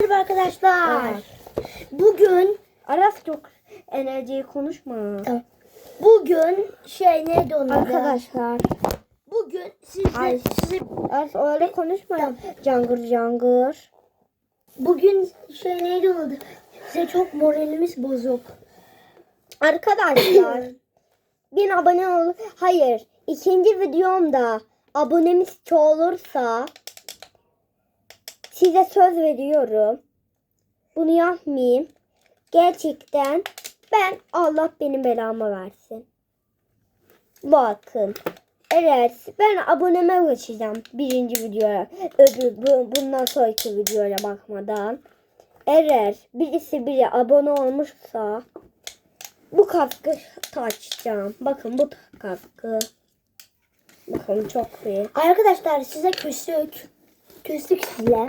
Merhaba arkadaşlar. Bugün Aras çok enerjiyi konuşma. tamam. Bugün şey neydi onun adı? Arkadaşlar. Bugün size, Ay. size Aras öyle konuşma. Tamam. Cangır cangır. bugün şey neydi onun adı? Size çok moralimiz bozuk. Arkadaşlar. bin abone ol. Hayır. ikinci videomda abonemiz çoğalırsa size söz veriyorum. Bunu yapmayayım. Gerçekten ben Allah benim belamı versin. Bakın. Evet ben aboneme geçeceğim birinci videoya. Öbür bu, bundan sonraki videoya bakmadan. Eğer birisi biri abone olmuşsa bu kaskı açacağım. Bakın bu kaskı. Bakın çok iyi. Arkadaşlar size küstük. Küstük size.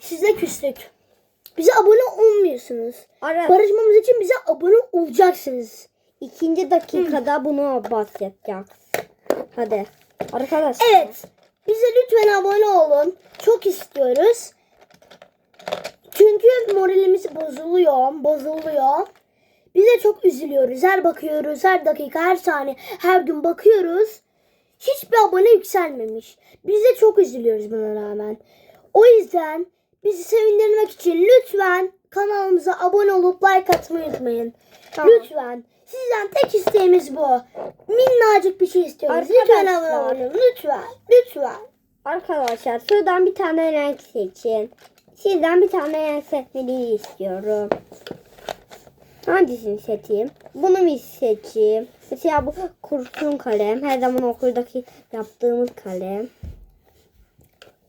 Size küstük. Bize abone olmuyorsunuz. Ara Barışmamız için bize abone olacaksınız. ikinci dakikada bunu bahsedeceğiz. Hadi. Arkadaşlar. Evet. Bize lütfen abone olun. Çok istiyoruz. Çünkü moralimiz bozuluyor. Bozuluyor. Bize çok üzülüyoruz. Her bakıyoruz. Her dakika, her saniye, her gün bakıyoruz. Hiçbir abone yükselmemiş. Biz de çok üzülüyoruz buna rağmen. O yüzden bizi sevindirmek için lütfen kanalımıza abone olup like atmayı unutmayın. Tamam. Lütfen. Sizden tek isteğimiz bu. Minnacık bir şey istiyoruz. Lütfen abone Arkadaşlar. olun. Lütfen. Lütfen. Arkadaşlar şuradan bir tane renk seçin. Sizden bir tane renk seçmenizi istiyorum. Hangisini seçeyim? Bunu mu seçeyim? Mesela bu kurşun kalem. Her zaman okuldaki yaptığımız kalem.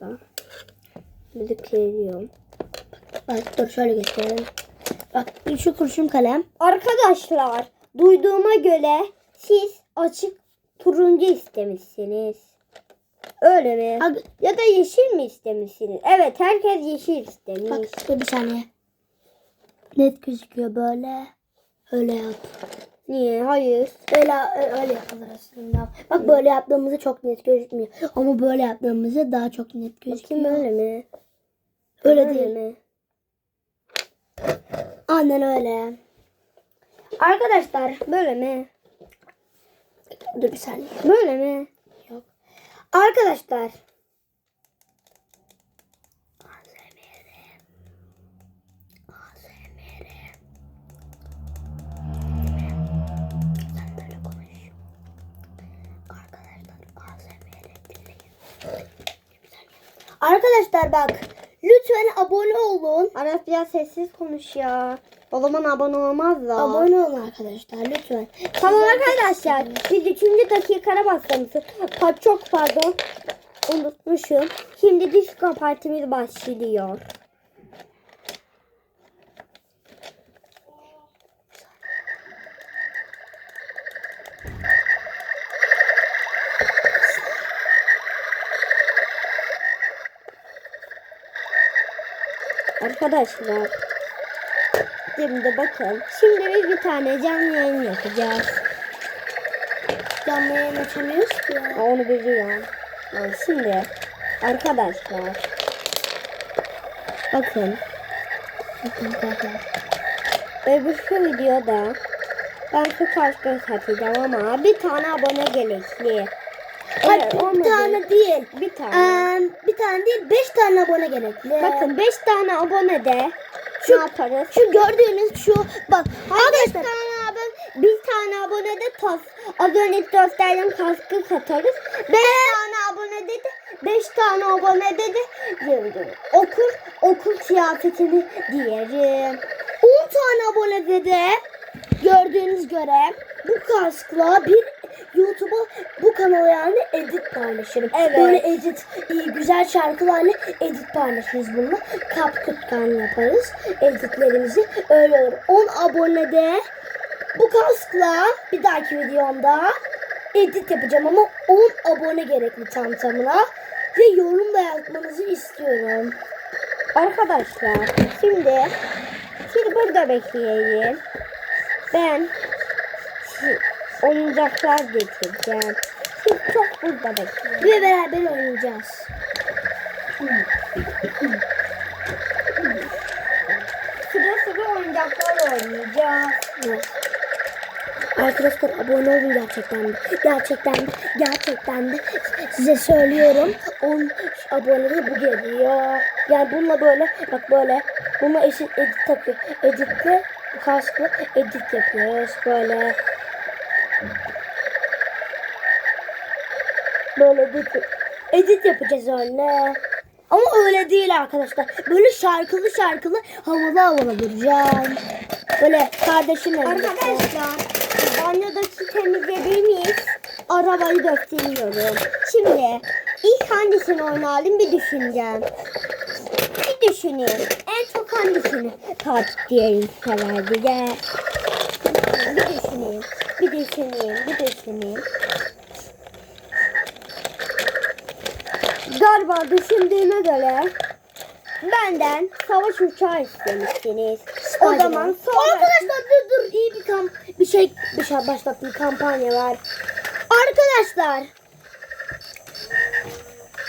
Da. Büzükleyiyorum. Bak dur şöyle gösterelim. Bak şu kurşun kalem. Arkadaşlar duyduğuma göre siz açık turuncu istemişsiniz. Öyle mi? Abi- Ya da yeşil mi istemişsiniz? Evet herkes yeşil istemiş. Bak dur bir saniye. Net gözüküyor böyle. Öyle yap. Niye? Hayır. Öyle, öyle yapılır aslında. Bak böyle yaptığımızda çok net gözükmüyor. Ama böyle yaptığımızda daha çok net Bakayım gözüküyor. öyle mi? Öyle değil. mi? Aynen öyle. Arkadaşlar Böyle mi? dur bir saniye. Böyle mi? Yok. Arkadaşlar. Sen böyle konuş. Arkadaşlar ASMR dinleyin. Arkadaşlar bak lütfen abone olun. Aras biraz sessiz konuş ya. O zaman abone olmaz da. Abone olun arkadaşlar lütfen. Tamam arkadaşlar. Biz üçüncü dakikada başlamışız. Pa çok pardon. Unutmuşum. Şimdi disco partimiz başlıyor. Arkadaşlar. Şimdi bakın. Şimdi biz bir tane canlı yayın yapacağız. Canlı yayın açamıyoruz ki. ya. Onu biliyorum. Yani şimdi arkadaşlar bakın öbür şu videoda ben şu karşı satacağım ama bir tane abone gerekli. Hayır bir olmadı. tane değil. Bir tane. Ee, bir tane değil beş tane abone gerekli. Bakın 5 tane abone de Şu- ne yaparız? Şu gördüğünüz şu bak Hayır, beş arkadaşlar tane abone, bir tane abone de tas, az önce gösterdiğim kaskı katarız. Beş tane abone de, beş tane abone de, de okur, okul kıyafetini giyerim. 10 tane abone de gördüğünüz göre bu kaskla bir YouTube'a bu kanala yani edit paylaşırım. Evet. Böyle edit iyi güzel şarkılarla edit paylaşırız bununla. Kapkutkan yaparız editlerimizi. Öyle olur. 10 abonede bu kaskla bir dahaki videomda edit yapacağım ama 10 abone gerekli tam tamına. Ve yorum da yazmanızı istiyorum. Arkadaşlar şimdi siz burada bekleyin. Ben oyuncaklar getireceğim. Siz çok burada bekleyin. Ve beraber oynayacağız. Sıra sıra oyuncaklar oynayacağız. Evet. Arkadaşlar abone olun gerçekten de. Gerçekten de. Gerçekten de. Size söylüyorum. 10 abonede bu geliyor. Yani bununla böyle bak böyle. Bununla eşit edit yapıyor. Editle karşılıklı edit yapıyoruz böyle. Böyle edit, edit yapacağız öyle. Ama öyle değil arkadaşlar. Böyle şarkılı şarkılı havalı havalı duracağım. Böyle kardeşimle birlikte. Arkadaşlar banyodaki temizleyebilir miyiz? Arabayı gösteriyorum. Şimdi ilk hangisini oynayalım bir düşüneceğim. Bir düşüneyim. En çok hangisini takipleyelim sever bir de. Bir düşüneyim. Bir düşüneyim. Bir düşüneyim. Galiba düşündüğüme göre benden savaş uçağı istemişsiniz. O zaman sonra... Arkadaşlar dur dur iyi bir kamp bir şey bir şey başlattım kampanya var. Arkadaşlar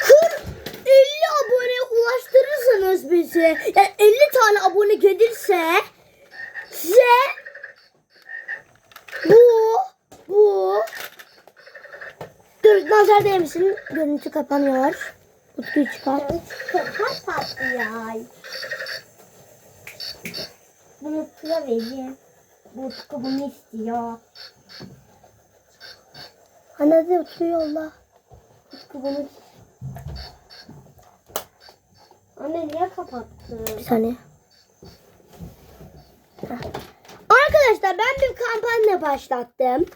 40 50 abone ulaştırırsanız bizi yani 50 tane abone gelirse size bu Dur nazar değmesin görüntü kapanıyor. Utkuyu çıkar. Kapat tatlı ya. Bunu tura vereyim. Bu Utku bunu istiyor. Hadi Utkuyu yolla. Utku bunu... Anne niye kapattın? Bir saniye. Heh. Arkadaşlar ben bir kampanya başlattım.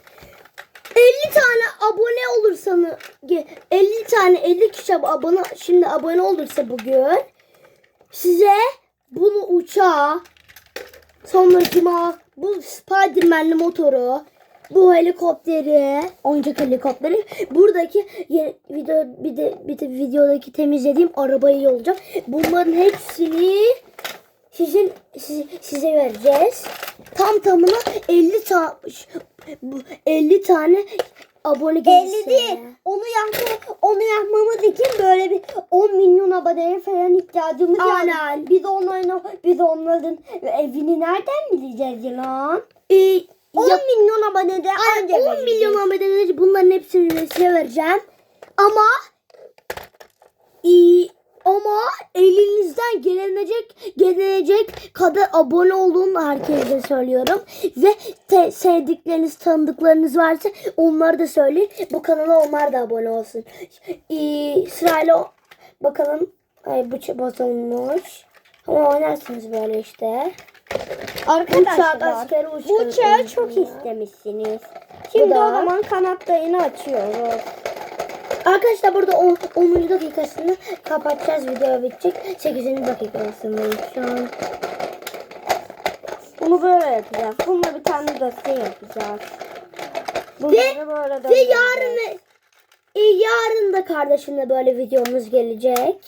50 tane olursanız 50 tane 50 kişi abone şimdi abone olursa bugün size bunu uçağı sonracıma bu Spiderman'li motoru bu helikopteri, oyuncak helikopteri, buradaki yeni video bir de bir de videodaki temizlediğim arabayı yollayacağım. Bunların hepsini sizin size, size vereceğiz. Tam tamına 50 tane bu 50 tane abone gelirse. 50 değil. Onu yapma, onu yapmamız için böyle bir 10 milyon aboneye falan ihtiyacımız var. Aynen. Biz onların biz onların evini nereden bileceğiz lan? Ee, 10 yap- milyon abonede anca 10 vereceğiz. milyon abone bunların hepsini size vereceğim. Ama e, ama elinizden gelecek gelecek kadar abone olun herkese söylüyorum. Ve te- sevdikleriniz, tanıdıklarınız varsa onları da söyleyin. Bu kanala onlar da abone olsun. E, sırayla bakalım. Ay bu bozulmuş. Ama oynarsınız böyle işte. Arkadaşlar bu uçağı çok istemişsiniz. Şimdi o zaman kanatlarını açıyoruz. Arkadaşlar burada 10. 10. dakikasını kapatacağız. Video bitecek. 8. dakikasındayız şu an. Bunu böyle yapacağız. Bununla bir tane dosya yapacağız. Bunları böyle Ve yarın e, yarın da kardeşimle böyle videomuz gelecek.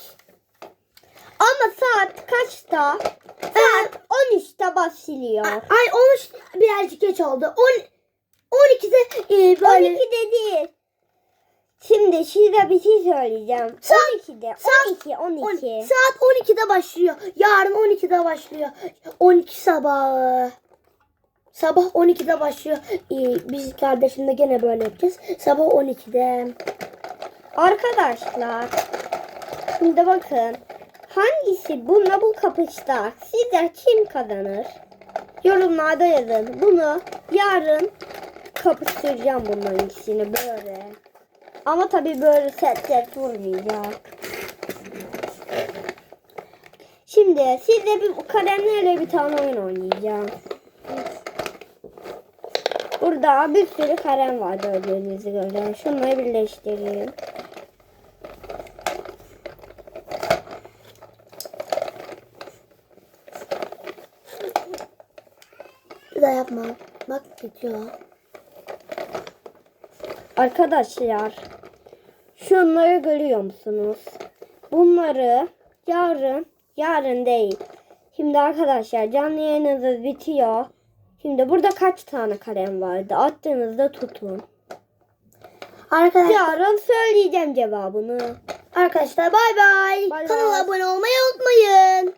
Ama saat kaçta? Saat 13'te başlıyor. Ay olmuş birazcık geç oldu. 10 12'de e, böyle 12'de değil. Şimdi size bir şey söyleyeceğim. Saat- 12'de. saat- 12, 12. saat 12'de başlıyor. Yarın 12'de başlıyor. 12 sabahı. Sabah 12'de başlıyor. Ee, biz kardeşimle gene böyle yapacağız. Sabah 12'de. Arkadaşlar. Şimdi bakın. Hangisi bu kapışta? Sizce kim kazanır? Yorumlarda yazın. Bunu yarın kapıştıracağım bunların ikisini böyle. Ama tabii böyle set set vurmayacağım. Şimdi sizle bir kalemlerle bir tane oyun oynayacağım. Burada bir sürü kalem var gördüğünüz gibi. Şunları birleştireyim. Bir daha yapma. Bak bitiyor. Arkadaşlar şunları görüyor musunuz? Bunları yarın yarın değil. Şimdi arkadaşlar canlı yayınınız bitiyor. Şimdi burada kaç tane kalem vardı? Attığınızda tutun. Arkadaşlar Yarın söyleyeceğim cevabını. Arkadaşlar bay bay. Kanala abone olmayı unutmayın.